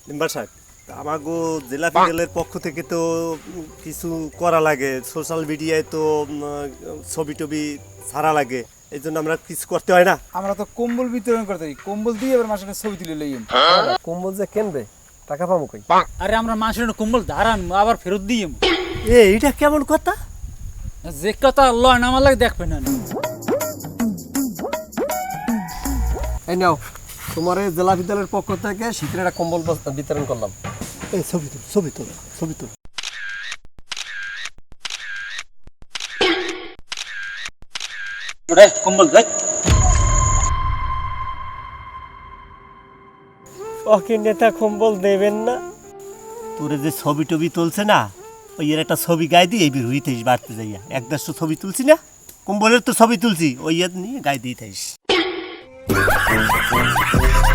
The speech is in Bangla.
মেম্বার সাহেব আমাগো জেলা ফিডালের পক্ষ থেকে তো কিছু করা লাগে সোশ্যাল মিডিয়ায় তো ছবি টবি ছাড়া লাগে এই জন্য আমরা কিছু করতে হয় না। আমরা তো কম্বল বিতরণ করতে পারি কম্বল দিয়ে এবার মাসে ছবি তুলে লইম কম্বল যে কিনবে? টাকা পাবো কই? আরে আমরা মানুষের কম্বল ধারান আবার ফেরত দিই এ এইটা কেমন কথা? যে কথা লয় না আমার লাগে দেখবে না। এই নাও। তোমার এই জেলা বিদ্যালয়ের পক্ষ থেকে শীতের একটা কম্বল বিতরণ করলাম। এই ছবি তুল ছবি তুল ছবি তুল। কম্বল ওকে নেতা কম্বল দেবেন না। তোরে যে ছবি টবি তুলছে না ওই এর একটা ছবি গায়ে দিয়ে এই বের হইতে বাড়তে যাইয়া। এক দেড়শো ছবি তুলছি না কম্বলের তো ছবি তুলছি ওই নিয়ে গায়ে দিয়ে থাইস। fool, fool, fool, fool.